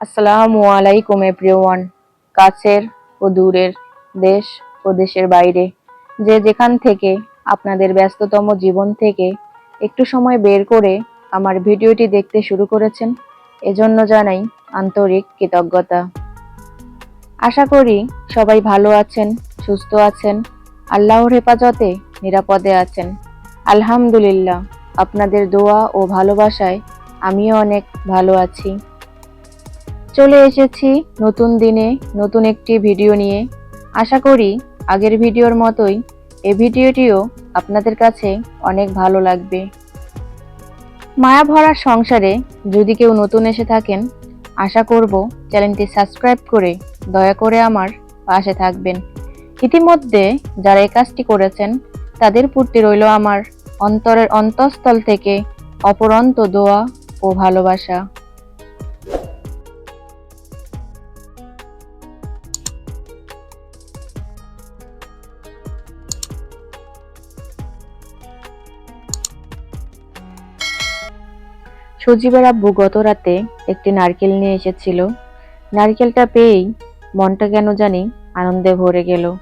আসসালামু আলাইকুম এভরিওয়ান কাছের ও দূরের দেশ ও দেশের বাইরে। যে যেখান থেকে আপনাদের ব্যস্ততম জীবন থেকে একটু সময় বের করে আমার ভিডিওটি দেখতে শুরু করেছেন, এজন্য জানাই আন্তরিক কৃতজ্ঞতা। আশা করি সবাই ভালো আছেন, সুস্থ আছেন, আল্লাহর হেফাজতে নিরাপদে আছেন। আলহামদুলিল্লাহ, আপনাদের দোয়া ও ভালোবাসায় আমিও অনেক ভালো আছি। চলে এসেছি নতুন দিনে, নতুন একটি ভিডিও নিয়ে। আশা করি আগের ভিডিওর মতোই এই ভিডিওটিও আপনাদের কাছে অনেক ভালো লাগবে। মায়া ভরা সংসারে যদি কেউ নতুন এসে থাকেন, আশা করব চ্যানেলটি সাবস্ক্রাইব করে দয়া করে আমার পাশে থাকবেন। ইতিমধ্যে যারা এই কাজটি করেছেন, তাদের প্রতি রইল আমার অন্তরের অন্তঃস্থল থেকে অপরন্ত দোয়া ও ভালোবাসা। সজীবের আব্বু গত রাতে একটি নারকেল নিয়ে এসেছিল। নারকেলটা পেয়েই মনটা কেন জানি আনন্দে ভরে গেল।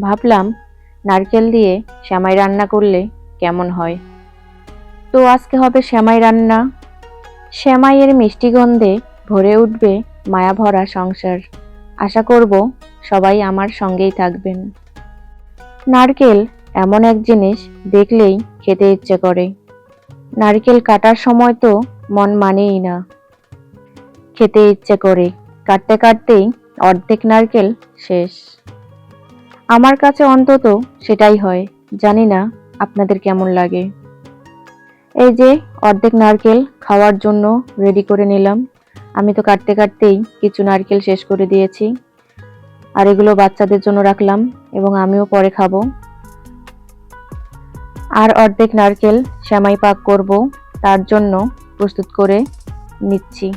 ভাবলাম, নারকেল দিয়ে শ্যামাই রান্না করলে কেমন হয়? তো আজকে হবে শ্যামাই রান্না। শ্যামাইয়ের মিষ্টি গন্ধে ভরে উঠবে মায়া ভরা সংসার। আশা করব সবাই আমার সঙ্গেই থাকবেন। নারকেল এমন এক জিনিস দেখলেই খেতে ইচ্ছে করে। নারকেল কাটার সময় তো মন মানেই না। খেতে ইচ্ছে করে। কাটতে কাটতেই অর্ধেক নারকেল শেষ। আমার কাছে অন্তত সেটাই হয়। জানি না আপনাদের কেমন লাগে। এই যে অর্ধেক নারকেল খাওয়ার জন্য রেডি করে নিলাম। আমি তো কাটতে কাটতেই কিছু নারকেল শেষ করে দিয়েছি। আর এগুলো বাচ্চাদের জন্য রাখলাম এবং আমিও পরে খাব। আর অর্ধেক নারকেল শ্যামাই পাক করব, তার জন্য প্রস্তুত করে নিচ্ছি।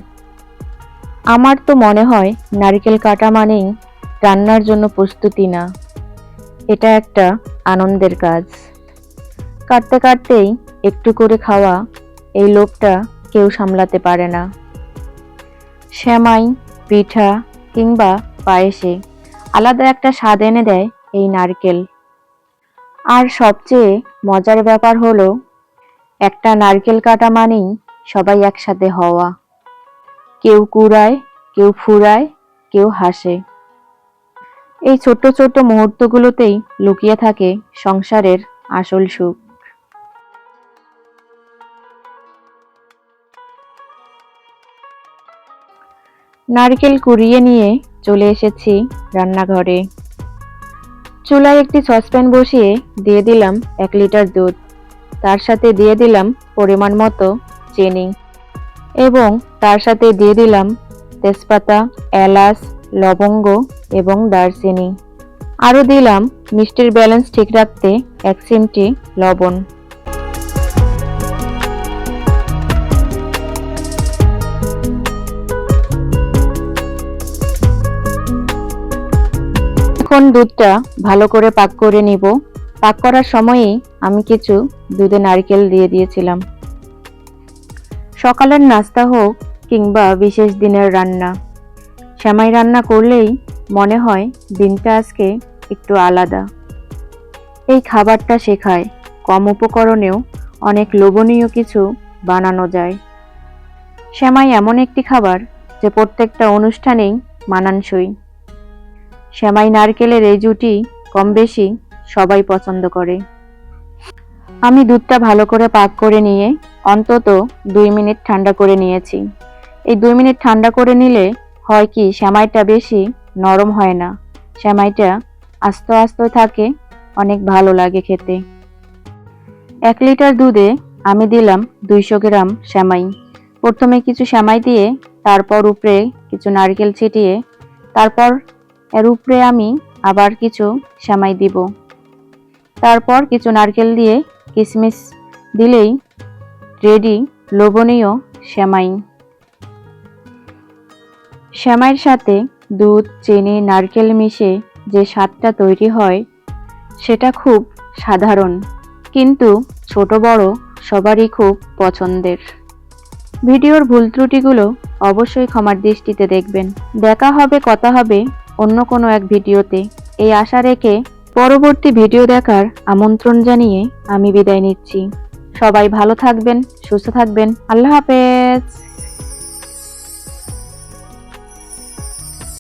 আমার তো মনে হয় নারকেল কাটা মানেই রান্নার জন্য প্রস্তুতি না। এটা একটা আনন্দের কাজ। কাটতে কাটতেই একটু করে খাওয়া এই লোভটা কেউ সামলাতে পারে না। শ্যামাই, পিঠা কিংবা পায়েসে আলাদা একটা স্বাদ এনে দেয় এই নারকেল। আর সবচেয়ে মজার ব্যাপার হলো, একটা নারকেল কাটা মানেই সবাই একসাথে হওয়া। কেউ কুড়ায়, কেউ ফুরায়, কেউ হাসে। এই ছোট্ট ছোট্ট মুহূর্তগুলোতেই লুকিয়ে থাকে সংসারের আসল সুখ। নারকেল কুড়িয়ে নিয়ে চলে এসেছি রান্নাঘরে। চুলায় একটি সসপ্যান বসিয়ে দিয়ে দিলাম এক লিটার দুধ। তার সাথে দিয়ে দিলাম পরিমাণ মতো চিনি এবং তার সাথে দিয়ে দিলাম তেজপাতা, এলাচ, লবঙ্গ এবং দারচিনি। আরও দিলাম মিষ্টির ব্যালেন্স ঠিক রাখতে এক সিমটি লবণ। এখন দুধটা ভালো করে পাক করে নিব। পাক করার সময়ই আমি কিছু দুধে নারকেল দিয়ে দিয়েছিলাম। সকালের নাস্তা হোক কিংবা বিশেষ দিনের রান্না। শ্যামাই রান্না করলেই মনে হয় দিনটা আজকে একটু আলাদা। এই খাবারটা শেখায় কম উপকরণেও অনেক লোভনীয় কিছু বানানো যায়। শ্যামাই এমন একটি খাবার যে প্রত্যেকটা অনুষ্ঠানেই মানানসই। শ্যামাই নারকেলের এই জুটি কম বেশি সবাই পছন্দ করে। আমি দুধটা ভালো করে পাক করে নিয়ে অন্তত দুই মিনিট ঠান্ডা করে নিয়েছি। এই দুই মিনিট ঠান্ডা করে নিলে হয় কি শ্যামাইটা বেশি নরম হয় না। শ্যামাইটা আস্তে আস্তে থাকে, অনেক ভালো লাগে খেতে। এক লিটার দুধে আমি দিলাম দুইশো গ্রাম শ্যামাই। প্রথমে কিছু শ্যামাই দিয়ে তারপর উপরে কিছু নারকেল ছিটিয়ে তারপর এর উপরে আমি আবার কিছু শ্যামাই দিব। তারপর কিছু নারকেল দিয়ে কিশমিশ দিলেই রেডি লোভনীয় শ্যামাই শ্যামাইয়ের সাথে দুধ, চিনি, নারকেল মিশে যে স্বাদটা তৈরি হয়, সেটা খুব সাধারণ, কিন্তু ছোট বড় সবারই খুব পছন্দের। ভিডিওর ভুল ত্রুটিগুলো অবশ্যই ক্ষমার দৃষ্টিতে দেখবেন। দেখা হবে, কথা হবে অন্য কোনো এক ভিডিওতে। এই আশা রেখে পরবর্তী ভিডিও দেখার আমন্ত্রণ জানিয়ে আমি বিদায় নিচ্ছি। সবাই ভালো থাকবেন, সুস্থ থাকবেন। আল্লাহ হাফেজ।